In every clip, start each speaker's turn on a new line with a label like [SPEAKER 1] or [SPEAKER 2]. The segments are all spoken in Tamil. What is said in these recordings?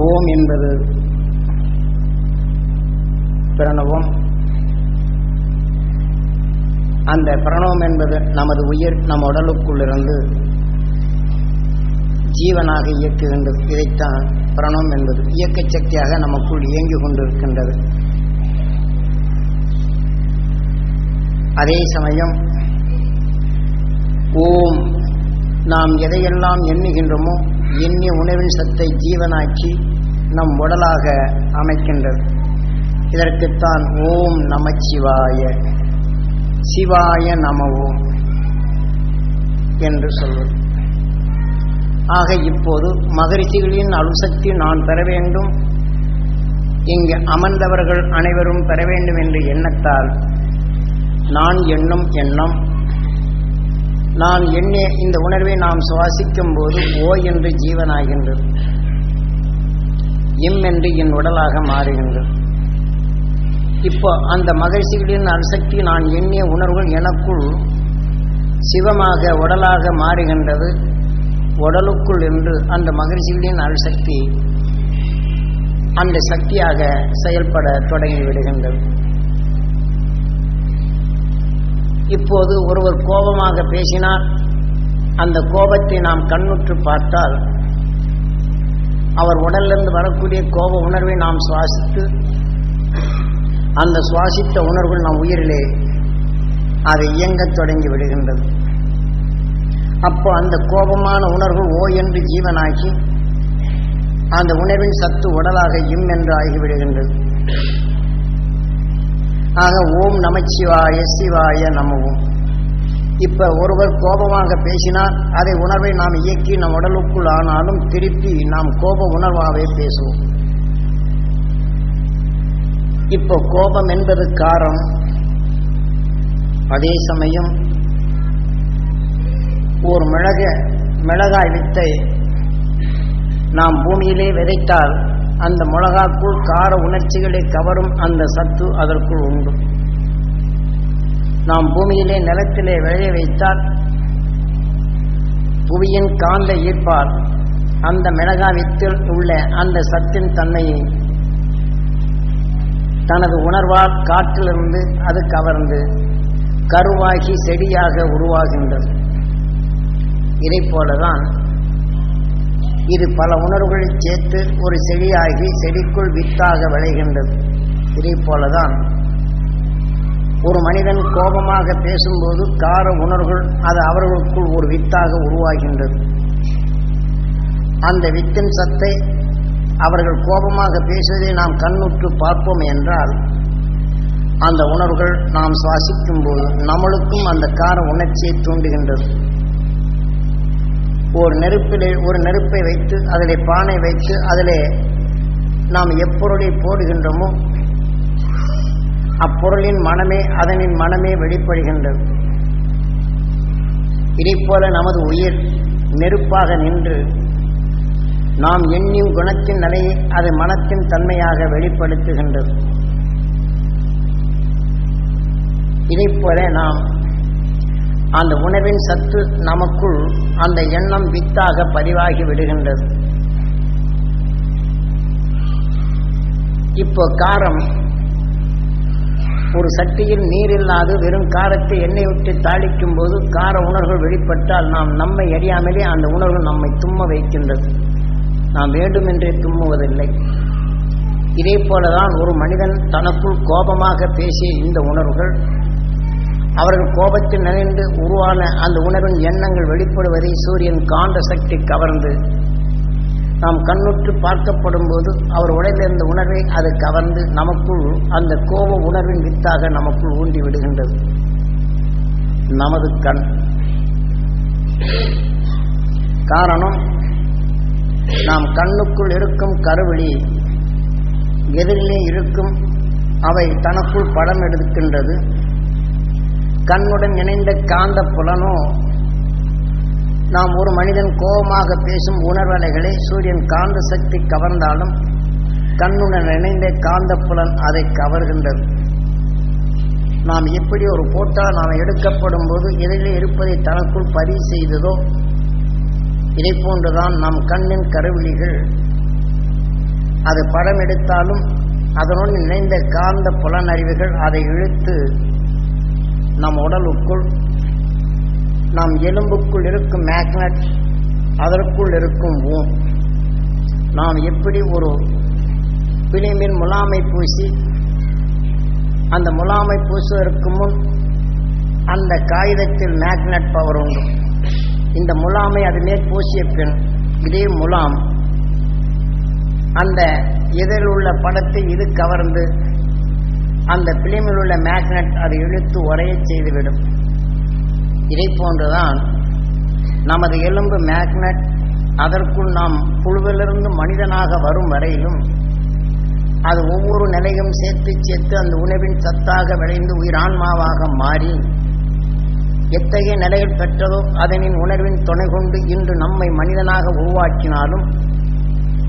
[SPEAKER 1] ஓம் என்பது பிரணவம். அந்த பிரணவம் என்பது நமது உயிர் நம் உடலுக்குள் இருந்து ஜீவனாக இயக்குகின்றது. இதைத்தான் பிரணவம் என்பது. இயக்க சக்தியாக நமக்குள் இயங்கிக் கொண்டிருக்கின்றது. அதே சமயம் ஓம் நாம் எதையெல்லாம் எண்ணுகின்றோமோ எண்ணிய உணவின் சத்தை ஜீவனாக்கி நம் உடலாக அமைக்கின்றது. இதற்குத்தான் ஓம் நமச்சிவாய சிவாய நம ஓம் என்று சொல்வது. ஆக இப்போது மகரிஷிகளின் அணுசக்தி நான் பெற வேண்டும். இங்கு அமர்ந்தவர்கள் அனைவரும் பெற வேண்டும் என்று எண்ணத்தால் நான் எண்ணும் எண்ணம் நான் எண்ணிய இந்த உணர்வை நாம் சுவாசிக்கும் போது ஓ என்று ஜீவனாகின்றது. இம் என்று என் உடலாக மாறுகின்றது. இப்போ அந்த மகிழ்ச்சிகளின் அரிசக்தி நான் எண்ணிய உணர்வுகள் எனக்குள் சிவமாக உடலாக மாறுகின்றது. உடலுக்குள் என்று அந்த மகிழ்ச்சிகளின் அரிசக்தி அந்த சக்தியாக செயல்பட தொடங்கி விடுகின்றது. இப்போது ஒருவர் கோபமாக பேசினால் அந்த கோபத்தை நாம் கண்ணுற்று பார்த்தால் அவர் உடலிலிருந்து வரக்கூடிய கோப உணர்வை நாம் சுவாசித்து அந்த சுவாசித்த உணர்வுகள் நம் உயிரிலே அதை இயங்கத் தொடங்கி விடுகின்றது. அப்போ அந்த கோபமான உணர்வு ஓ என்று ஜீவனாகி அந்த உணர்வின் சத்து உடலாக இம் என்று ஆகிவிடுகின்றது. ஆக ஓம் நமச்சிவாய சிவாய நமவும். இப்ப ஒருவர் கோபமாக பேசினால் அதை உணர்வை நாம் இயக்கி நம் உடலுக்குள் ஆனாலும் திருப்பி நாம் கோப உணர்வாகவே பேசுவோம். இப்போ கோபம் என்பது காரம் அதே சமயம் ஒரு மிளக மிளகாய் வித்தை நாம் பூமியிலே விதைத்தால் அந்த மிளகாக்குள் கார உணர்ச்சிகளை கவரும் அந்த சத்து அதற்குள் உண்டு. நாம் பூமியிலே நிலத்திலே விளைய வைத்தால் புவியின் காந்த ஈர்ப்பால் அந்த மிளகா வித்தில் உள்ள அந்த சத்தின் தன்மையை தனது உணர்வால் காற்றிலிருந்து அது கவர்ந்து கருவாகி செடியாக உருவாகின்றது. இதை போலதான் இது பல உணர்வுகளை சேர்த்து ஒரு செடியாகி செடிக்குள் வித்தாக விளைகின்றது. இதை போலதான் ஒரு மனிதன் கோபமாக பேசும்போது கார உணர்வுகள் அது அவர்களுக்குள் ஒரு வித்தாக உருவாகின்றது. அந்த வித்தின் சத்தை அவர்கள் கோபமாக பேசுவதை நாம் கண்ணுற்று பார்ப்போம் என்றால் அந்த உணர்வுகள் நாம் சுவாசிக்கும் போது நம்மளுக்கும் அந்த கார உணர்ச்சியை தூண்டுகின்றது. ஒரு நெருப்பிலே ஒரு நெருப்பை வைத்து அதிலே பானை வைத்து அதிலே நாம் எப்பொருளை போடுகின்றோமோ அப்பொருளின் மனமே அதனின் மனமே வெளிப்படுகின்றது. இதைப்போல நமது உயிர் நெருப்பாக நின்று நாம் எண்ணியும் குணத்தின் நிலையை அது மனத்தின் தன்மையாக வெளிப்படுத்துகின்றது. இதைப்போல நாம் அந்த உணவின் சத்து நமக்குள் அந்த எண்ணம் வித்தாக பதிவாகி விடுகின்றது. இப்போ காரம். ஒரு சட்டியில் நீர் இல்லாது வெறும் காரத்தை எண்ணெய் விட்டு தாளிக்கும் போது கார உணர்வுகள் வெளிப்பட்டால் நாம் நம்மை அறியாமலே அந்த உணர்வு நம்மை தும்ம வைக்கின்றது. நாம் வேண்டுமென்றே தும்முவதில்லை. இதே போலதான் ஒரு மனிதன் தனக்குள் கோபமாக பேசிய இந்த உணர்வுகள் அவர்கள் கோபத்தில் நினைந்து உருவான அந்த உணர்வின் எண்ணங்கள் வெளிப்படுவதை சூரியன் காந்த சக்தி கவர்ந்து நாம் கண்ணுற்று பார்க்கப்படும் போது அவர் உடலிருந்த உணர்வை அது கவர்ந்து நமக்குள் அந்த கோப உணர்வின் வித்தாக நமக்குள் ஊண்டி விடுகின்றது. நமது கண். காரணம் நாம் கண்ணுக்குள் இருக்கும் கருவிழி எதிரிலே இருக்கும் அவை தனக்குள் படம் எடுக்கின்றது. கண்ணுடன் இணைந்த காந்த புலனோ நாம் ஒரு மனிதன் கோபமாக பேசும் உணர்வலைகளை சூரியன் காந்த சக்தி கவர்ந்தாலும் கண்ணுடன் இணைந்த காந்த புலன் அதை கவர்கின்றது. நாம் எப்படி ஒரு போட்டா நாம் எடுக்கப்படும் போது எதிரிலே இருப்பதை தனக்குள் பதிவு செய்ததோ இதை போன்றுதான் நம் கண்ணின் கருவிழிகள். அது படம் எடுத்தாலும் அதனுடன் இணைந்த காந்த புலனறிவுகள் அதை இழுத்து நம் உடலுக்குள் நம் எலும்புக்குள் இருக்கும் மேக்னட் அதற்குள் இருக்கும் ஊன். நாம் எப்படி ஒரு பிலிமின் முலாமை பூசி அந்த முலாமை பூசுவதற்கு முன் அந்த காகிதத்தில் மேக்னட் பவர் உண்டு. இந்த முலாமை அது மேல் பூசிய பின் இதே முலாம் அந்த இதில் உள்ள படத்தை இது கவர்ந்து அந்த பிலிமில் உள்ள மேக்னட் அதை இழுத்து உரைய செய்துவிடும். இதை போன்றுதான் நமது எலும்பு மேக்னட் அதற்குள் நாம் புழுவிலிருந்து மனிதனாக வரும் வரையிலும் அது ஒவ்வொரு நிலையும் சேர்த்து சேர்த்து அந்த உணவின் சத்தாக விளைந்து உயிரான்மாவாக மாறி எத்தகைய நிலையில் பெற்றதோ அதனின் உணர்வின் துணை கொண்டு இன்று நம்மை மனிதனாக உருவாக்கினாலும்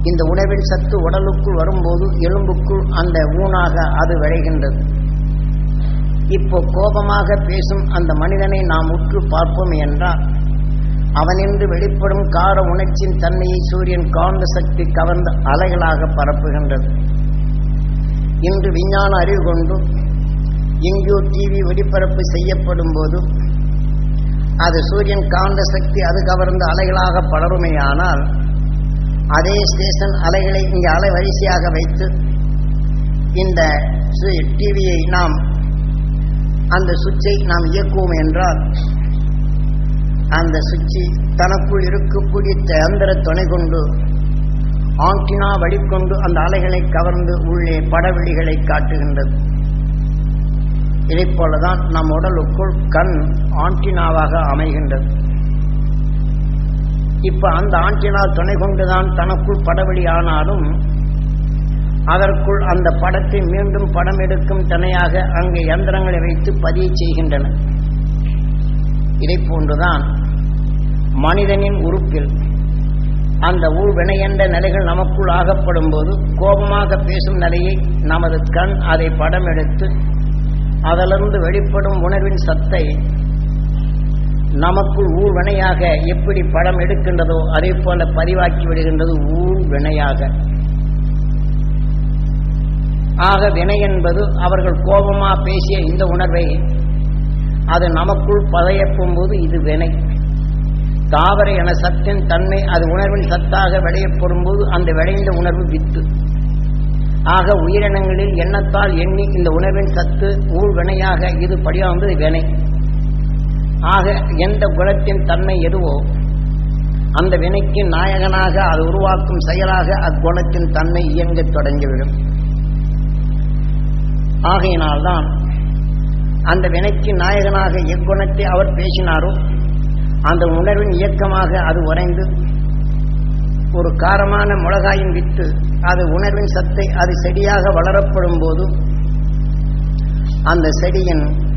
[SPEAKER 1] இந்த உணவின் சத்து உடலுக்குள் வரும்போது எலும்புக்குள் அந்த ஊனாக அது விளைகின்றது. இப்போ கோபமாக பேசும் அந்த மனிதனை நாம் உற்று பார்ப்போம் என்றால் அவனின்று வெளிப்படும் கார உணர்ச்சியின் தன்மையை சூரியன் காந்த சக்தி கவர்ந்த அலைகளாக பரப்புகின்றது. இன்று விஞ்ஞான அறிவு கொண்டு எங்கேயோ டிவி ஒளிபரப்பு செய்யப்படும் போது அது சூரியன் காந்த சக்தி அது கவர்ந்த அலைகளாக பலருமையானால் அதே ஸ்டேஷன் அலைகளை இங்கே அலை வரிசையாக வைத்து இந்த டிவியை நாம் அந்த சுவிட்சை நாம் இயக்குவோம் என்றால் அந்த சுவிட்சை தனக்குள் இருக்கக்கூடிய தந்திர துணை கொண்டு ஆங்கினா வழிகொண்டு அந்த அலைகளை கவர்ந்து உள்ளே படவெளிகளை காட்டுகின்றது. இதைப் போலதான் நம் உடலுக்குள் கண் ஆண்டினாவாக அமைகின்றது. இப்ப அந்த ஆண்டினால் துணை கொண்டுதான் தனக்குள் படவெளி ஆனாலும் அதற்குள் அந்த படத்தை மீண்டும் படம் எடுக்கும் தனையாக அங்கே யந்திரங்களை வைத்து பதிய செய்கின்றன. இதை போன்றுதான் மனிதனின் உறுப்பில் அந்த ஊழ்வினையென்ற நிலைகள் நமக்குள் ஆகப்படும் போது கோபமாக பேசும் நிலையை நமது கண் அதை படம் எடுத்து அதிலிருந்து வெளிப்படும் உணர்வின் சத்தை நமக்குள் ஊழ் வினையாக எப்படி படம் எடுக்கின்றதோ அதே போல பதிவாக்கி விடுகின்றது ஊழ் வினையாக ஆக வினை என்பது அவர்கள் கோபமா பேசிய இந்த உணர்வை அது நமக்குள் பதையப்பும் போது இது வினை. தாவர என சத்தின் தன்மை அது உணர்வின் சத்தாக விளையப்படும் போது அந்த விளைந்த உணர்வு வித்து. ஆக உயிரினங்களில் எண்ணத்தால் எண்ணி இந்த உணர்வின் சத்து ஊழ் வினையாக இது படியாவது வினை. ஆக எந்த குணத்தின் தன்மை எதுவோ அந்த வினைக்கு நாயகனாக அது உருவாக்கும் செயலாக அக்குணத்தின் தன்மை இயங்கத் தொடங்கிவிடும். ஆகையினால்தான் அந்த வினைக்கு நாயகனாக எக்குணத்தை அவர் பேசினாரோ அந்த உணர்வின் இயக்கமாக அது உறைந்து ஒரு காரமான மிளகாயின் விட்டு அது உணர்வின் சத்தை அது செடியாக வளரப்படும் போது அந்த செடியின்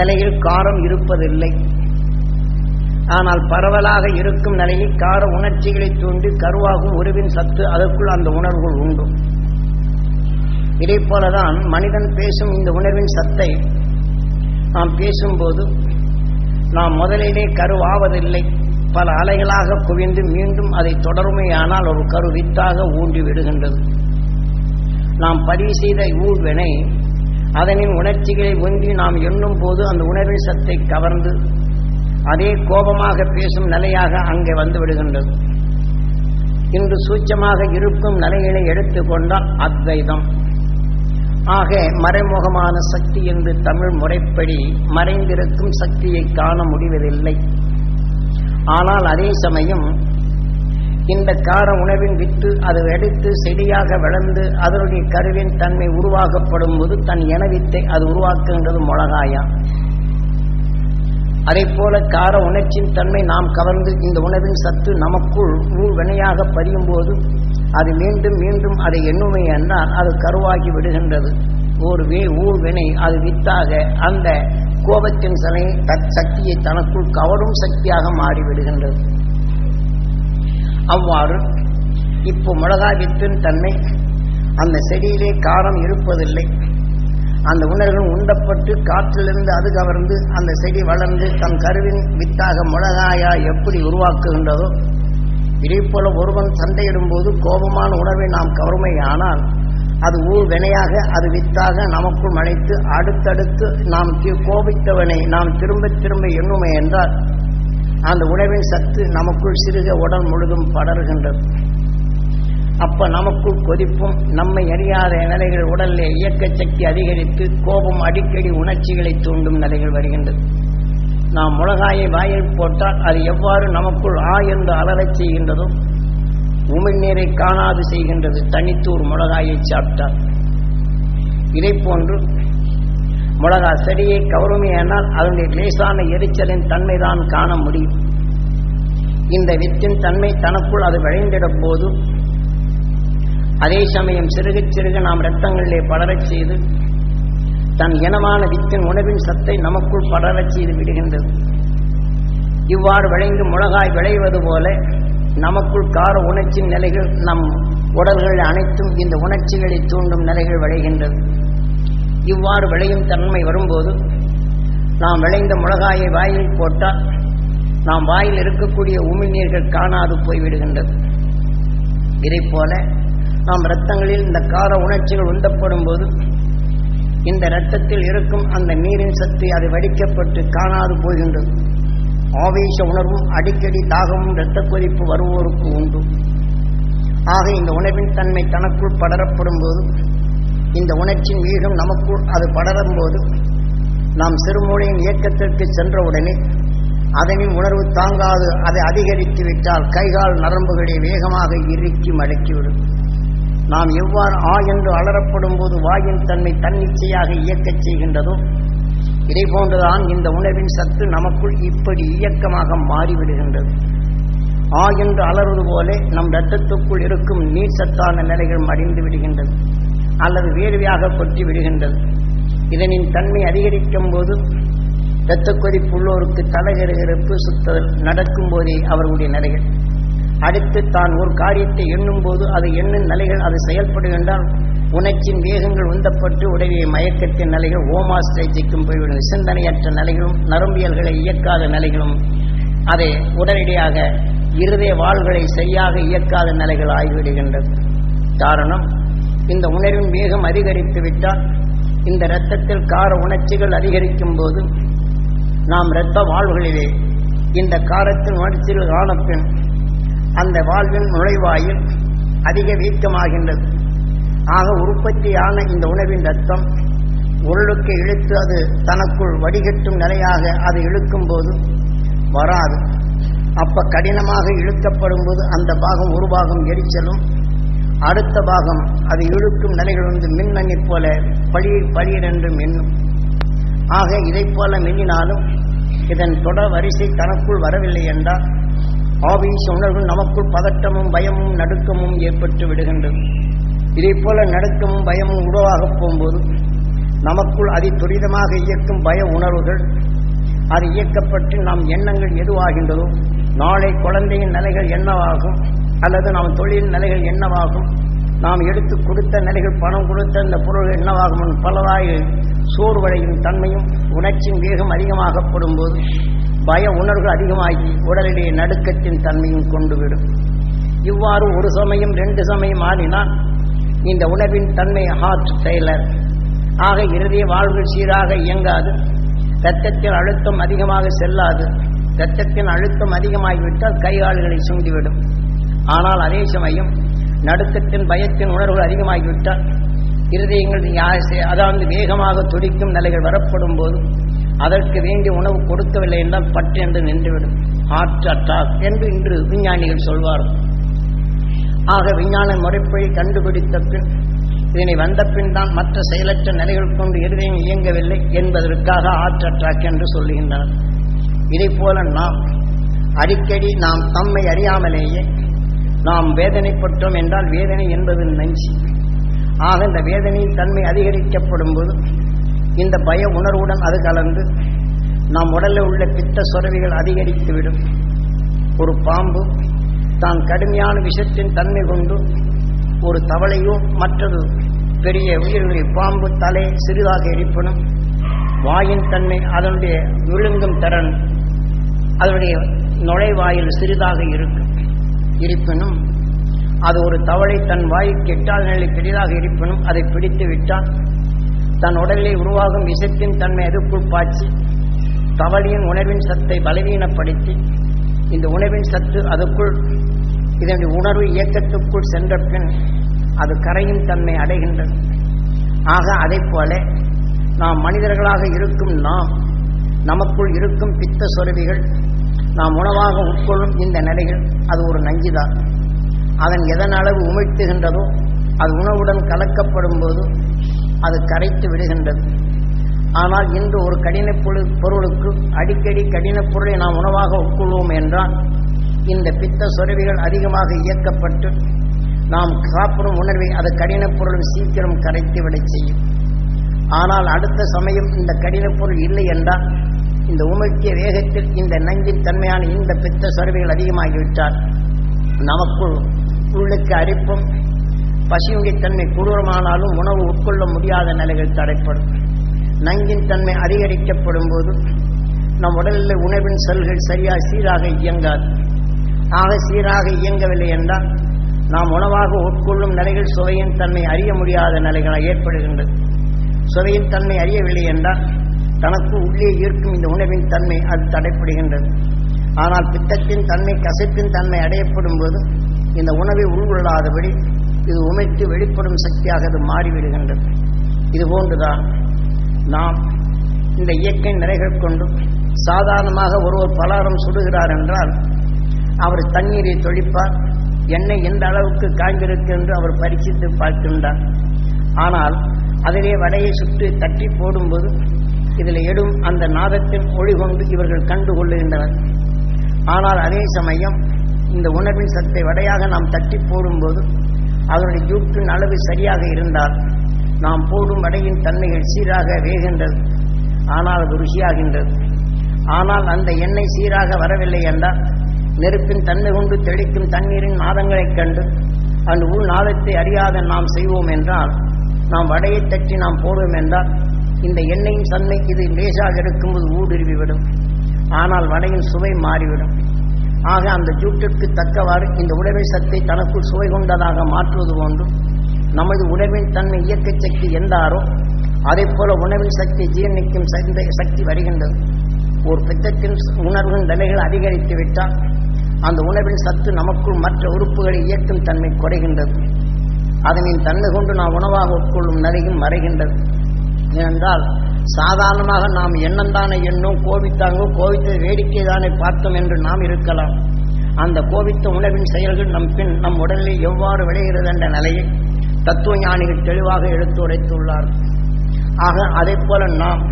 [SPEAKER 1] நிலையில் காரம் இருப்பதில்லை. ஆனால் பரவலாக இருக்கும் நிலையில் கார உணர்ச்சிகளை தூண்டி கருவாகும் உருவின் சத்து அதற்குள் அந்த உணர்வுகள் உண்டு. இதே போலதான் மனிதன் பேசும் இந்த உணர்வின் சத்தை நாம் பேசும்போது நாம் முதலிலே கருவாவதில்லை. பல அலைகளாக குவிந்து மீண்டும் அதை தொடருமையானால் ஒரு கரு வித்தாக ஊன்றி விடுகின்றது. நாம் பதிவு செய்த ஊழ்வினை அதனின் உணர்ச்சிகளை ஒன்றி நாம் எண்ணும் போது அந்த உணர்வின் சத்தை கவர்ந்து அதே கோபமாக பேசும் நிலையாக அங்கே வந்து விடுகின்றது. இன்று சூட்சமாக இருக்கும் நிலைகளை எடுத்துக்கொண்டால் அத்வைதம். ஆக மறைமுகமான சக்தி என்று தமிழ் முறைப்படி மறைந்திருக்கும் சக்தியை காண முடிவதில்லை. ஆனால் அதே சமயம் இந்த கார உணவின் வித்து அது எடுத்து செடியாக வளர்ந்து அதனுடைய கருவின் தன்மை உருவாக்கப்படும் போது தன் இனவித்தை அது உருவாக்குகின்றது மிளகாயா. அதே போல கார உணர்ச்சியின் தன்மை நாம் கவர்ந்து இந்த உணவின் சத்து நமக்குள் ஊழ் வினையாக பதியும் போது அது மீண்டும் மீண்டும் அதை எண்ணுமை என்றால் அது கருவாகி விடுகின்றது. ஒரு வே ஊழ் வினை அது வித்தாக அந்த கோபத்தின் சனை சக்தியை தனக்குள் கவரும் சக்தியாக மாறிவிடுகின்றது. அவ்வாறு இப்போ மிளகாய் வித்தின் தன்மை அந்த செடியிலே காரம் இருப்பதில்லை. அந்த உணர்வுகள் உண்டப்பட்டு காற்றிலிருந்து அது கவர்ந்து அந்த செடி வளர்ந்து தன் கருவின் வித்தாக மிளகாயா எப்படி உருவாக்குகின்றதோ இதே போல ஒருவன் சண்டையிடும் போது கோபமான உணர்வை நாம் கவர்மையானால் அது ஊர் வினையாக அது வித்தாக நமக்குள் அழைத்து அடுத்தடுத்து நாம் கோபித்தவனை நாம் திரும்ப திரும்ப எண்ணுமே என்றால் அந்த உணவின் சத்து நமக்குள் சிறுக உடல் முழுதும் படர்கின்றது. அப்ப நமக்குள் கொதிப்பும் நம்மை அறியாத நிலைகள் உடலில் இயக்க சக்தி அதிகரித்து கோபம் அடிக்கடி உணர்ச்சிகளை தூண்டும் நிலைகள் வருகின்றது. நாம் மிளகாயை வாயில் போட்டால் அது எவ்வாறு நமக்குள் ஆ என்று அலறச் செய்கின்றதோ உமிழ்நீரை காணாது செய்கின்றது தனித்தூர் மிளகாயை சாப்பிட்டால். இதை போன்று மிளகா செடியை கவருமையானால் அதனுடைய லேசான எரிச்சலின் தன்மைதான் காண முடியும். இந்த வித்தின் தன்மை தனக்குள் அது விளைந்திடும் போது அதே சமயம் சிறுக சிறுக நாம் இரத்தங்களிலே படரச் செய்து தன் இனமான வித்தின் உணவின் சத்தை நமக்குள் படரச் செய்து விடுகின்றது. இவ்வாறு விளைந்து மிளகாய் விளைவது போல நமக்குள் கார உணர்ச்சி நிலைகள் நம் உடல்கள் அனைத்தும் இந்த உணர்ச்சிகளை தூண்டும் நிலைகள் விளைகின்றது. இவ்வாறு விளையும் தன்மை வரும்போது நாம் விளைந்த மிளகாயை வாயில் போட்டால் நாம் வாயில் இருக்கக்கூடிய உமிழ்நீர்கள் காணாது போய்விடுகின்றது. இதைப்போல நாம் இரத்தங்களில் இந்த கார உணர்ச்சிகள் உந்தப்படும் போது இந்த இரத்தத்தில் இருக்கும் அந்த நீரின் சத்து அது வடிக்கப்பட்டு காணாது போகின்றது ஆவேச உணர்வும் அடிக்கடி தாகமும் இரத்த கொதிப்பு வருவோருக்கு உண்டு. ஆக இந்த உணவின் தன்மை தனக்குள் படரப்படும் போது இந்த உணர்ச்சியின் வீகம் நமக்குள் அது படரும் போது நாம் சிறுமூளையின் இயக்கத்திற்கு சென்றவுடனே அதனின் உணர்வு தாங்காது அதை அதிகரித்து விட்டால் கைகால் நரம்புகளை வேகமாக இறுக்கி மடக்கிவிடும். நாம் எவ்வாறு ஆ என்று அலறப்படும் போது வாயின் தன்மை தன்னிச்சையாக இயக்கச் செய்கின்றதோ இதை போன்றுதான் இந்த உணர்வின் சத்து நமக்குள் இப்படி இயக்கமாக மாறிவிடுகின்றது. ஆ என்று அலறுவது போல நம் இரத்தத்துக்குள் இருக்கும் நீர் சத்தான நிலைகள் மடிந்து விடுகின்றது. அல்லது வேறுவையாக கொட்டி விடுகின்றது. இதனின் தன்மை அதிகரிக்கும் போது இரத்த கொதிப்பு உள்ளோருக்கு தலைகருகிருப்பு சுத்தல் நடக்கும் போதே அவர்களுடைய நிலைகள். அடுத்து தான் ஒரு காரியத்தை எண்ணும் போது அது எண்ணும் நிலைகள் அது செயல்படுகின்றால் உணர்ச்சியின் வேகங்கள் உந்தப்பட்டு உடைய மயக்கத்தின் நிலைகள் ஓமா ஸ்டேஜிக்கும் போய்விடும். சிந்தனையற்ற நிலைகளும் நரம்பியல்களை இயக்காத நிலைகளும் அதை உடனடியாக இருதய வாள்களை சரியாக இயக்காத நிலைகள் ஆகிவிடுகின்றது. காரணம் இந்த உணர்வின் வேகம் அதிகரித்து விட்டால் இந்த இரத்தத்தில் கார உணர்ச்சிகள் அதிகரிக்கும் போது நாம் இரத்த வாழ்வுகளிலே இந்த காரத்தின் உணர்ச்சிகள் காணப்பின் அந்த வாழ்வின் நுழைவாயில் அதிக வீக்கமாகின்றது. ஆக உற்பத்தியான இந்த உணவின் ரத்தம் உருளுக்கு இழுத்து அது தனக்குள் வடிகட்டும் நிலையாக அது இழுக்கும் போது வராது. அப்ப கடினமாக இழுக்கப்படும் போது அந்த பாகம் ஒரு பாகம் எரிச்சலும் அடுத்த பாகம் அது இழுக்கும் நிலைகள் வந்து மின்னணி போல பளிர் பளிர் என்று மின்னும். ஆக இதைப் போல மின்னினாலும் இதன் தொடர் வரிசை தனக்குள் வரவில்லை என்றால் ஆவேச உணர்வு நமக்குள் பதட்டமும் பயமும் நடுக்கமும் ஏற்பட்டு விடுகின்றது. இதைப் போல நடுக்கமும் பயமும் உருவாகப் போகும்போது நமக்குள் அதி துரிதமாக இயக்கும் பய உணர்வுகள் அது இயக்கப்பட்டு நாம் எண்ணங்கள் எதுவாகின்றதோ நாளை குழந்தையின் நிலைகள் என்னவாகும் அல்லது நாம் தொழில் நிலைகள் என்னவாகும்? நாம் எடுத்து கொடுத்த நிலைகள் பணம் கொடுத்த இந்த பொருள் என்னவாகும்? பலவாய் சோர்வடையும் தன்மையும் உணர்ச்சியின் வேகம் அதிகமாகப்படும் போது பய உணர்வு அதிகமாகி உடலிடையே நடுக்கத்தின் தன்மையும் கொண்டுவிடும். இவ்வாறு ஒரு சமயம் ரெண்டு சமயம் ஆடினால் இந்த உணவின் தன்மை ஹார்ட் ஃபெயிலர் ஆக இறுதிய வாழ்வுகள் சீராக இயங்காது. இரத்தத்தில் அழுத்தம் அதிகமாக செல்லாது. இரத்தத்தின் அழுத்தம் அதிகமாகிவிட்டால் கைகால்களை சுண்டிவிடும். ஆனால் அதே சமயம் நடுக்கத்தின் பயத்தின் உணர்வுகள் அதிகமாகிவிட்டால் இருதயங்கள் அதாவது வேகமாக துடிக்கும் நிலைகள் வரப்படும் போது அதற்கு வேண்டிய உணவு கொடுக்கவில்லை என்றால் பட்டு என்று நின்றுவிடும். ஹார்ட் அட்டாக் என்று இன்று விஞ்ஞானிகள் சொல்வார்கள். ஆக விஞ்ஞான முறைப்படி கண்டுபிடித்த பின் இதனை வந்த பின் தான் மற்ற செயலற்ற நிலைகள் கொண்டு இருதயம் இயங்கவில்லை என்பதற்காக ஹார்ட் அட்டாக் என்று சொல்லுகின்றனர் இதை போல நாம் அடிக்கடி நாம் தம்மை அறியாமலேயே நாம் வேதனைப்பட்டோம் என்றால் வேதனை என்பது நஞ்சி. ஆக இந்த வேதனையின் தன்மை அதிகரிக்கப்படும் போது இந்த பய உணர்வுடன் அது கலந்து நம் உடலில் உள்ள பித்த சுரவிகள் அதிகரித்துவிடும். ஒரு பாம்பு தான் கடுமையான விஷத்தின் தன்மை கொண்டு ஒரு தவளையோ மற்றது பெரிய உயிர்களை பாம்பு தலை சிறிதாக எரிப்பனும். வாயின் தன்மை அதனுடைய விழுங்கும் திறன் அதனுடைய நுழைவாயில் சிறிதாக இருக்கும். இருப்பினும் அது ஒரு தவளை தன் வாய் கெட்டால் நிலை பெரிதாக இருப்பினும் அதை பிடித்து விட்டால் தன் உடலில் உருவாகும் விஷத்தின் தன்மை அதுக்குள் பாய்ச்சி தவளையின் உணர்வின் சத்தை பலவீனப்படுத்தி இந்த உணர்வின் சத்து அதுக்குள் இதனுடைய உணர்வு இயக்கத்துக்குள் சென்ற பின் அது கரையும் தன்மை அடைகின்றது. ஆக அதை போல நாம் மனிதர்களாக இருக்கும் நாம் நமக்குள் இருக்கும் பித்த சொருவிகள் நாம் உணவாக உட்கொள்ளும் இந்த நிலைகள் அது ஒரு நஞ்சுதான். அதன் எதன் அளவு உமிழ்த்துகின்றதோ அது உணவுடன் கலக்கப்படும் போது அது கரைத்து விடுகின்றது. ஆனால் இன்று ஒரு கடினப் பொருள் பொருளுக்கு அடிக்கடி கடினப் பொருளை நாம் உணவாக உட்கொள்வோம் என்றால் இந்த பித்த சுரவிகள் அதிகமாக இயக்கப்பட்டு நாம் சாப்பிடும் உணர்வை அது கடினப் பொருள் சீக்கிரம் கரைத்து விடச் செய்யும். ஆனால் அடுத்த சமயம் இந்த கடினப் பொருள் இல்லை என்றால் இந்த உமிழ்த்திய வேகத்தில் இந்த நஞ்சின் தன்மையான இந்த பித்த சொருவிகள் அதிகமாகிவிட்டால் நமக்குள் உள்ளுக்கு அரிப்பும் பசியுடைய தன்மை கொடூரமானாலும் உணவு உட்கொள்ள முடியாத நிலைகள் தடைப்படும். நஞ்சின் தன்மை அதிகரிக்கப்படும் போது நம் உடலில் உணவின் செல்கள் சரியாக சீராக இயங்காது. ஆக சீராக இயங்கவில்லை என்றால் நாம் உணவாக உட்கொள்ளும் நிலைகள் சுவையின் தன்மை அறிய முடியாத நிலைகளாக ஏற்படுகின்றது. சுவையின் தன்மை அறியவில்லை என்றால் தனக்கு உள்ளே ஈர்க்கும் இந்த உணவின் தன்மை அது தடைப்படுகின்றது. ஆனால் பித்தத்தின் தன்மை கசப்பின் தன்மை அடையப்படும் போது இந்த உணவை உள்கொள்ளாதபடி இது உமைத்து வெளிப்படும் சக்தியாக அது மாறிவிடுகின்றது. இதுபோன்றுதான் நாம் இந்த இயற்கை நிறைகள் கொண்டு சாதாரணமாக ஒருவர் பலாரம் சுடுகிறார் என்றால் அவர் தண்ணீரை தொழிப்பார் எண்ணெய் எந்த அளவுக்கு காய்ந்திருக்கு என்று அவர் பரிசித்து பார்க்கின்றார். ஆனால் அதிலே வடையை சுட்டு தட்டி போடும்போது இதில் எடும் அந்த நாதத்தின் ஒளி கொண்டு இவர்கள் கண்டு கொள்ளுகின்றனர். ஆனால் அதே சமயம் இந்த உணர்வின் சத்தை வடையாக நாம் தட்டி போடும்போது அதனுடைய ஜூட்டின் அளவு சரியாக இருந்தால் நாம் போடும் வடையின் தன்மைகள் சீராக வேகின்றது. ஆனால் அது ருசியாகின்றது. ஆனால் அந்த எண்ணெய் சீராக வரவில்லை என்றால் நெருப்பின் தன்மை கொண்டு தெளிக்கும் தண்ணீரின் நாதங்களைக் கண்டு அந்த உள் நாதத்தை அறியாத நாம் செய்வோம் என்றால் நாம் வடையை தட்டி நாம் போடுவோம் என்றால் இந்த எண்ணெயின் தன்மை இது லேசாக இருக்கும்போது ஊடுருவிவிடும். ஆனால் வடையின் சுவை மாறிவிடும். ஆக அந்த ஜூட்டிற்கு தக்கவாறு இந்த உணவை சத்தை தனக்குள் சுவை கொண்டதாக மாற்றுவது போன்று நமது உணவின் தன்மை இயக்க சக்தி எந்தாரோ அதே போல உணவின் சக்தி ஜீர்ணிக்கும் சக்தி சக்தி வருகின்றது. ஒரு பித்தத்தின் உணர்வின் நிலைகள் அதிகரித்து விட்டால் அந்த உணவின் சத்து நமக்குள் மற்ற உறுப்புகளை இயக்கும் தன்மை குறைகின்றது. அதனின் தன்மை கொண்டு நாம் உணவாக உட்கொள்ளும் நிலையும் மறைகின்றது. ஏனென்றால் சாதாரணமாக நாம் என்னந்தானே எண்ணும் கோவித்தாங்கோ கோபித்த வேடிக்கை தானே பார்த்தோம் என்று நாம் இருக்கலாம். அந்த கோவித்த உணவின் செயல்கள் நம் பின் நம் உடலில் எவ்வாறு விளைகிறது என்ற நிலையை தத்துவ ஞானிகள் தெளிவாக எடுத்துரைத்துள்ளார் ஆக அதே போல நாம்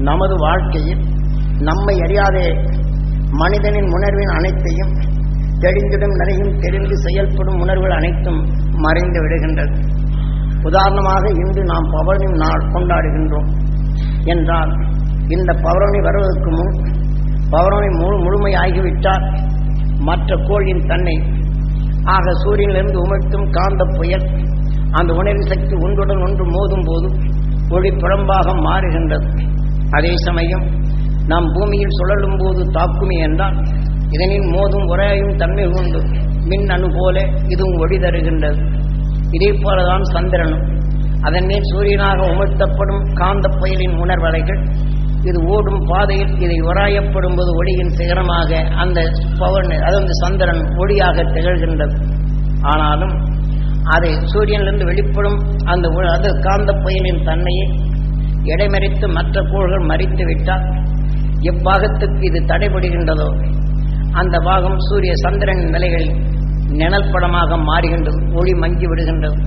[SPEAKER 1] நமது வாழ்க்கையில் நம்மை அறியாதே மனிதனின் உணர்வின் அனைத்தையும் தெளிந்திடும் நிறையும் தெரிந்து செயல்படும் உணர்வுகள் அனைத்தும் மறைந்து விடுகின்றது உதாரணமாக இன்று நாம் பௌர்ணமி நாள் கொண்டாடுகின்றோம் என்றால் இந்த பௌர்ணமி வருவதற்கு முன் பௌர்ணமி முழு முழுமையாகிவிட்டால் மற்ற கோழியின் தன்னை ஆக சூரியனிலிருந்து உமிழ்த்தும் காந்த புயல் அந்த உணர்வின் சக்தி ஒன்றுடன் ஒன்று மோதும் போது ஒளி புறம்பாக மாறுகின்றது. அதே சமயம் நாம் பூமியில் சுழலும் போது தாக்குமே என்றால் இதனின் மோதும் உரையும் தன்மை உண்டு. மின் அணு போல இதுவும் ஒளி தருகின்றது. இதே போலதான் சந்திரனும். அதன் மேல் சூரியனாக உமர்த்தப்படும் காந்த புயலின் உணர்வலைகள் இது ஓடும் பாதையில் இதை உராயப்படும் போது ஒளியின் சிகரமாக அந்த பவன் அதாவது சந்திரன் ஒளியாக திகழ்கின்றது. ஆனாலும் அதை சூரியனிலிருந்து வெளிப்படும் அந்த அது காந்த புயலின் தன்மையை இடைமறித்து மற்ற கோள்கள் மறித்து விட்டால் எப்பாகத்துக்கு இது தடைபடுகின்றதோ? அந்த பாகம் சூரிய சந்திரனின் நிலைகளில் நிழல் படமாக மாறுகின்றது ஒளி மங்கி விடுகின்றது.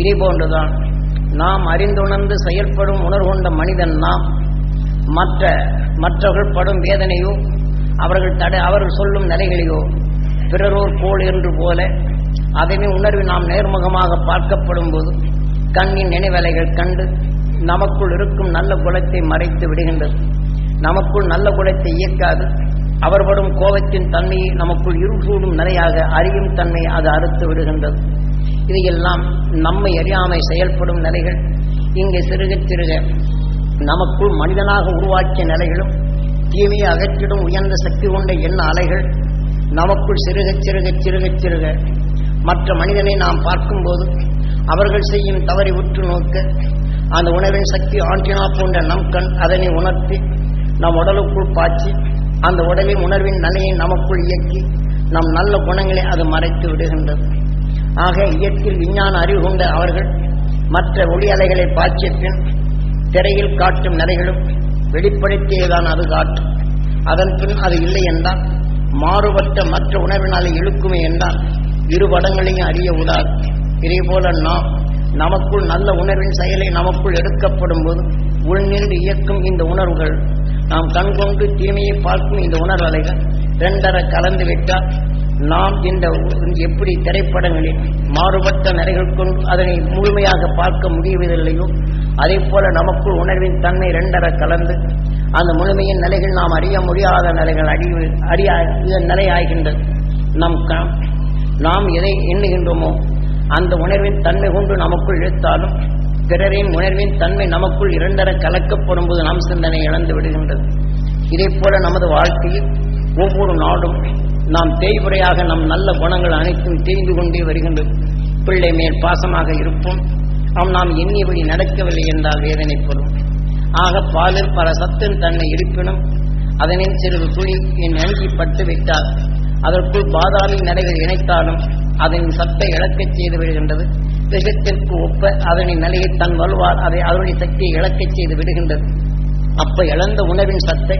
[SPEAKER 1] இதே போன்றுதான் நாம் அறிந்துணர்ந்து செயல்படும் உணர்வு கொண்ட மனிதன் நாம். மற்ற மற்றவர்கள் படும் வேதனையோ அவர்கள் தடை அவர்கள் சொல்லும் நிலைகளையோ பிறரோர் போல் என்று போல அதனை உணர்வு நாம் நேர்முகமாக பார்க்கப்படும் போது கண்ணின் நினைவலைகள் கண்டு நமக்குள் இருக்கும் நல்ல குலத்தை மறைத்து விடுகின்றது. நமக்குள் நல்ல குலத்தை இயக்காது அவர் வரும் கோபத்தின் தன்மையை நமக்குள் இருசூடும் நிலையாக அறியும் தன்மை அது அறுத்து விடுகின்றது. இதையெல்லாம் நம்மை அறியாமை செயல்படும் நிலைகள். இங்கே சிறுக சிறுக நமக்குள் மனிதனாக உருவாக்கிய நிலைகளும் தீமையை அகற்றிடும் உயர்ந்த சக்தி கொண்ட எண்ண அலைகள் நமக்குள் சிறுக சிறுக சிறுக சிறுக. மற்ற மனிதனை நாம் பார்க்கும்போது அவர்கள் செய்யும் தவறை உற்று நோக்க அந்த உணவின் சக்தி ஆண்டினா போன்ற நம் கண் அதனை உணர்த்தி நம் உடலுக்குள் பாய்ச்சி அந்த உடலின் உணர்வின் நிலையை நமக்குள் இயக்கி நம் நல்ல குணங்களை அது மறைத்து விடுகின்றது. ஆக இயற்கையில் விஞ்ஞான அறிவு கொண்ட அவர்கள் மற்ற ஒளி அலைகளை பாய்ச்சிய பின் திரையில் காட்டும் நிலைகளும் வெளிப்படுத்தியதான் அது காட்டும். அதன் பின் அது இல்லை என்றால் மாறுபட்ட மற்ற உணர்வினாலே இழுக்குமே என்றால் இரு படங்களையும் அறிய உதாது. இதே போல நாம் நமக்குள் நல்ல உணர்வின் செயலை நமக்குள் எடுக்கப்படும் போது உள்நின்று இயக்கும் இந்த உணர்வுகள் நாம் கண்கொண்டு தீமையை பார்க்கும் இந்த உணர்வலைகள் ரெண்டரை கலந்து விட்டால் நாம் இந்த எப்படி திரைப்படங்களில் மாறுபட்ட நிறைகள் கொண்டு அதனை முழுமையாக பார்க்க முடியவில்லையோ அதே போல நமக்குள் உணர்வின் தன்மை ரெண்டரை கலந்து அந்த முழுமையின் நிலைகள் நாம் அறிய முடியாத நிலைகள் அறி அறிய நிலையாகின்றது நம் நாம் எதை எண்ணுகின்றோமோ அந்த உணர்வின் தன்மை கொண்டு நமக்குள் இழுத்தாலும் பிறரின் உணர்வின் தன்மை நமக்குள் இரண்டர கலக்கப்படும் போது நாம் சிந்தனை இழந்து விடுகின்றது. இதே போல நமது வாழ்க்கையில் ஒவ்வொரு நாடும் நாம் தேய்முறையாக நம் நல்ல குணங்கள் அனைத்தும் தேய்ந்து கொண்டே வருகின்றது. பிள்ளை மேல் பாசமாக இருப்போம். அவன் நாம் எண்ணியபடி நடக்கவில்லை என்றால் வேதனைப்படும் ஆக பாலில் பல சத்தின் தன்னை இருப்பினும் அதனின் சிறிது துளி என் நெஞ்சி பட்டு விட்டால் அதற்குள் பாதாளி நடைகள் இணைத்தாலும் அதன் சத்தை இழக்கச் செய்து விடுகின்றது. விஷத்திற்கு ஒப்ப அதனின் நிலையை தன் வலுவால் அதை அதனுடைய சக்தியை இழக்கச் செய்து விடுகின்றது. அப்ப இழந்த உணவின் சத்தை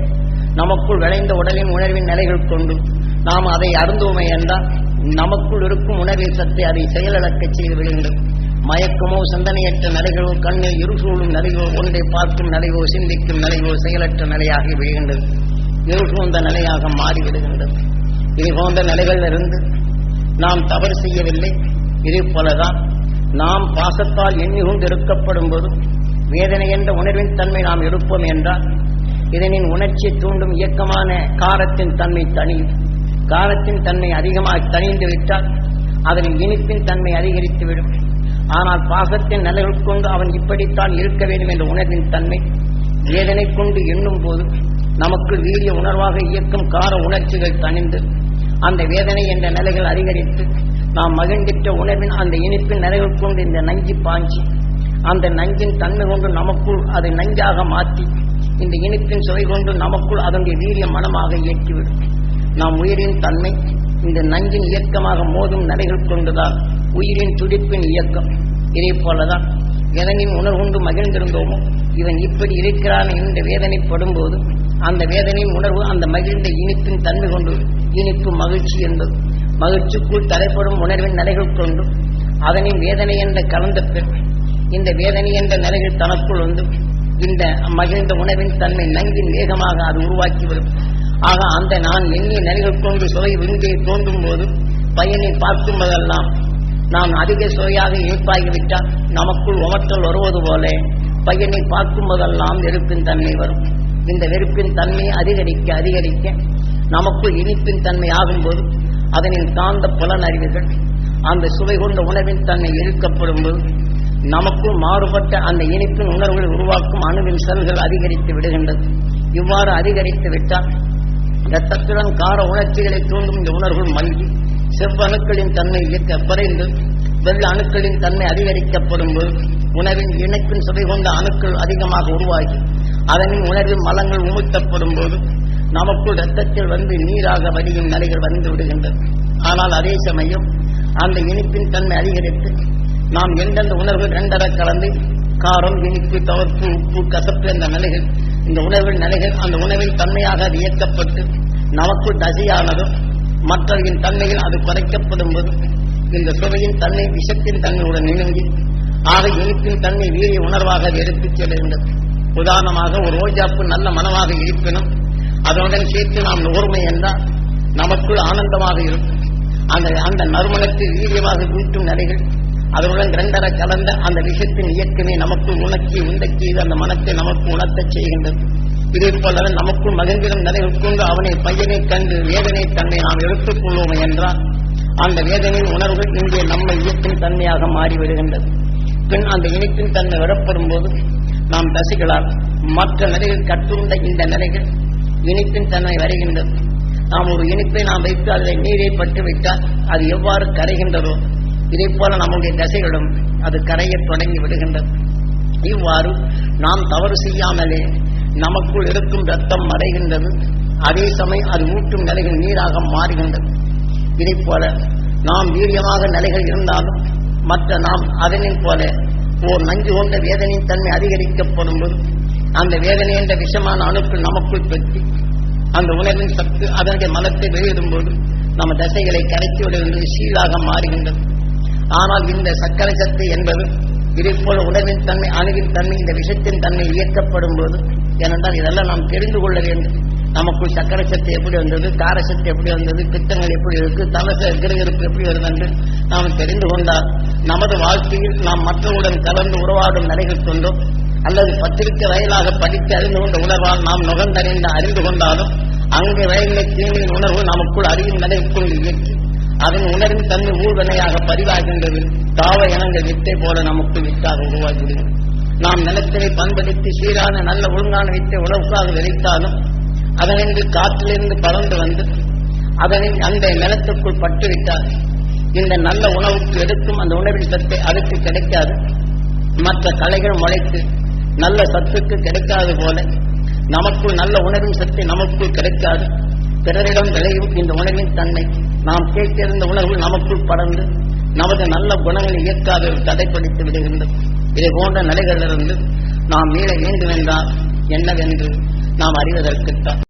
[SPEAKER 1] நமக்குள் விளைந்த உடலின் உணர்வின் நிலைகள் கொண்டு நாம் அதை அருந்துவோமே என்றால் நமக்குள் இருக்கும் உணர்வின் சத்தை அதை செயலிழக்கச் செய்து விடுகின்றது. மயக்கமோ சிந்தனையற்ற நிலைகளோ கண்ணில் இருசூழும் நிலைகளோ ஒன்றை பார்க்கும் நிலையோ சிந்திக்கும் நிலையோ செயலற்ற நிலையாகி விடுகின்றது. இருசூழ்ந்த நிலையாக மாறிவிடுகின்றது இது போன்ற நிலைகளிலிருந்து நாம் தவறு செய்யவில்லை. இதே போலதான் நாம் பாசத்தால் எண்ணி இருக்கப்படும் போது வேதனை என்ற உணர்வின் தன்மை நாம் எடுப்போம் என்றால் இதனின் உணர்ச்சி தூண்டும் இயக்கமான காரத்தின் தன்மை தனியும். காரத்தின் தன்மை அதிகமாக தனிந்து விட்டால் அதனின் இனிப்பின் தன்மை அதிகரித்துவிடும். ஆனால் பாசத்தின் நிலைகள் கொண்டு அவன் இப்படித்தான் இருக்க வேண்டும் என்ற உணர்வின் தன்மை வேதனை கொண்டு எண்ணும் போது நமக்கு வீரிய உணர்வாக இயக்கும் கார உணர்ச்சிகள் தணிந்து அந்த வேதனை என்ற நிலைகள் அதிகரித்து நாம் மகிழ்ந்திட்ட உணர்வின் அந்த இனிப்பின் நிலைகள் கொண்டு இந்த நஞ்சு பாஞ்சி அந்த நஞ்சின் தன்மை கொண்டு நமக்குள் அதை நஞ்சாக மாற்றி இந்த இனிப்பின் சுவை கொண்டு நமக்குள் அதனுடைய வீரிய மனமாக இயக்கிவிடும் நாம் உயிரின் தன்மை இந்த நஞ்சின் இயக்கமாக மோதும் நடைகள் கொண்டுதான் உயிரின் துடிப்பின் இயக்கம். இதை போலதான் எதனின் உணர்வுண்டு மகிழ்ந்திருந்தோமோ இவன் இப்படி இருக்கிறான் என்ற வேதனைப்படும் போது அந்த வேதனையின் உணர்வு அந்த மகிழ்ந்த இனிப்பின் தன்மை கொண்டு இனிப்பு மகிழ்ச்சி என்பது. மகிழ்ச்சிக்குள் தலைப்படும் உணர்வின் நிலைகள் கொண்டு அதனின் வேதனை என்ற கலந்த பின் இந்த வேதனை என்ற நிலைகள் தனக்குள் வந்து இந்த மகிழ்ந்த உணவின் தன்மை நங்கின் வேகமாக அது உருவாக்கிவிடும் ஆக அந்த நான் எண்ணிய நிலைகள் கொண்டு சுவை விருந்தே தோன்றும் போது பையனை பார்க்கும் போதெல்லாம் நாம் அதிக சுவையாக இனிப்பாகிவிட்டால் நமக்குள் உமற்றல் வருவது போல பையனை பார்க்கும் போதெல்லாம் வெறுப்பின் தன்மை வரும். இந்த வெறுப்பின் தன்மை அதிகரிக்க அதிகரிக்க நமக்குள் இனிப்பின் தன்மை ஆகும்போது அதனின் காந்த அறிவீர்கள் அந்த சுவை கொண்ட உணவின் தன்மை இழுக்கப்படும் போது நமக்குள் மாறுபட்ட அந்த இனிப்பின் உணர்வுகளை உருவாக்கும் அணுவின் செல்கள் அதிகரித்து விடுகின்றது. இவ்வாறு அதிகரித்து விட்டால் இரத்தத்துடன் கார உணர்ச்சிகளை தூண்டும் இந்த உணர்வுகள் மங்கி செவ்வணுக்களின் தன்மை இயக்க குறைந்து வெள்ள அணுக்களின் தன்மை அதிகரிக்கப்படும் போது உணவின் இணைப்பின் சுவை கொண்ட அணுக்கள் அதிகமாக உருவாகி அதனின் உணர்வின் மலங்கள் உமிழ்த்தப்படும் போது நமக்குள் ரத்தத்தில் வந்து நீராக வடியும் நிலைகள் வந்து விடுகின்றது. ஆனால் அதே சமயம் அந்த இனிப்பின் தன்மை அதிகரித்து நாம் எந்தெந்த உணர்வு ரெண்டரை கலந்து காரம் இனிப்பு தவர்ப்பு உப்பு கசப்பு என்ற நிலைகள் இந்த உணவின் நிலைகள் அந்த உணவின் தன்மையாக அது இயக்கப்பட்டு நமக்குள் தசையானதும் மற்றவர்களின் தன்மையில் அது குறைக்கப்படும் போது இந்த சுவையின் தன்மை விஷத்தின் தன்மையுடன் இணங்கி ஆக இனிப்பின் தன்மை வீரிய உணர்வாக அது எடுத்துச் செல்கின்றது. உதாரணமாக ஒரு ரோஜாப்பு நல்ல மனமாக இருப்பினும் அதனுடன் சேர்த்து நாம் நுகர்மை என்றால் நமக்குள் ஆனந்தமாக இருக்கும். அந்த அந்த நறுமணத்தில் வீரியமாக வீட்டும் நிலைகள் அதனுடன் இரண்டர கலந்த அந்த விஷத்தின் இயக்கமே நமக்கு உணர்ச்சி உண்டக்கி அந்த மனத்தை நமக்கு உணர்த்தச் செய்கின்றது. இதே போல நமக்குள் மகிழ்ந்திடும் நிலை கொண்டு அவனை பையனை கண்டு வேதனை தன்னை நாம் எடுத்துக் கொள்வோம் என்றால் அந்த வேதனையின் உணர்வுகள் இங்கே நம்ம இயக்கின் தன்மையாக மாறிவிடுகின்றது. பின் அந்த இனிப்பின் தன்மை விடப்படும் போது நாம் தசைகளால் மற்ற நிலைகள் கற்றுண்ட இந்த நிலைகள் இனிப்பின் தன்மை வருகின்றது. நாம் ஒரு இனிப்பை நாம் வைத்து அதில் நீரை பட்டு விட்டால் அது எவ்வாறு கரைகின்றதோ இதை போல நம்முடைய தசைகளும் அது கரையத் தொடங்கி விடுகின்றது. இவ்வாறு நாம் தவறு செய்யாமலே நமக்குள் இருக்கும் ரத்தம் மறைகின்றது. அதே சமயம் அது ஊட்டும் நிலைகள் நீராக மாறுகின்றது. இதை போல நாம் வீரியமாக நிலைகள் இருந்தாலும் மற்ற நாம் அதனின் போல ஓர் நஞ்சு கொண்ட வேதனையின் தன்மை அதிகரிக்கப்படும் போது அந்த வேதனை என்ற விஷமான அணுக்கள் நமக்குள் பெற்று அந்த உணர்வின் சத்து அதனுடைய மலத்தை வெளியிடும் போது நம்ம தசைகளை கரைத்து விடுகின்றது சீலாக மாறுகின்றது. ஆனால் இந்த சக்கரை சத்து என்பது இதை போல உணவின் தன்மை அணுவின் தன்மை இந்த விஷத்தின் தன்மை இயக்கப்படும் போது ஏனென்றால் இதெல்லாம் நாம் தெரிந்து கொள்ள வேண்டும். நமக்குள் சக்கரை சத்து எப்படி வந்தது கார எப்படி வந்தது பித்தங்கள் எப்படி இருக்கு தலச கிரகிருப்பு எப்படி வருது என்று நாம் தெரிந்து கொண்டால் நமது வாழ்க்கையில் நாம் மற்றவருடன் கலந்து உறவாடும் நிலைகள் கொண்டோம் அல்லது பத்திரிக்கை வயலாக படித்து அறிந்து கொண்ட உணர்வால் நாம் நுகர்ந்தறிந்து அறிந்து கொண்டாலும் அங்கே வயலினை தீமையின் உணர்வு நமக்குள் அறியும் நிலைக்குள் இயக்கி அதன் உணர்வின் தன்மை ஊழ்வனையாக பதிவாகின்றது. தாவ இனங்கள் வித்தை போல நமக்கு வித்தாக உருவாகிவிடும். நாம் நிலத்தினை பண்படுத்தி சீரான நல்ல ஒழுங்கான வித்தை உணவுக்காக விதைத்தாலும் அதனின்று காற்றிலிருந்து பறந்து வந்து அதனின் அந்த நிலத்துக்குள் பட்டுவிட்டார் இந்த நல்ல உணவுக்கு எடுக்கும் அந்த உணவின் சத்தை அதுக்கு கிடைக்காது. மற்ற கலைகள் முளைத்து நல்ல சத்துக்கு கிடைக்காது போல. நமக்குள் நல்ல உணவின் சக்தி நமக்குள் கிடைக்காது. பிறரிடம் விளையும் இந்த உணவின் தன்மை. நாம் கேட்டிருந்த உணர்வு நமக்குள் பறந்து நமது நல்ல குணங்களை இயக்காது தடைப்படுத்தி விடுகின்றது. இதை போன்ற நிலைகளிலிருந்து நாம் மீள வேண்டும் என்றால் என்னவென்று நாம் அறிவதற்குத்தான்.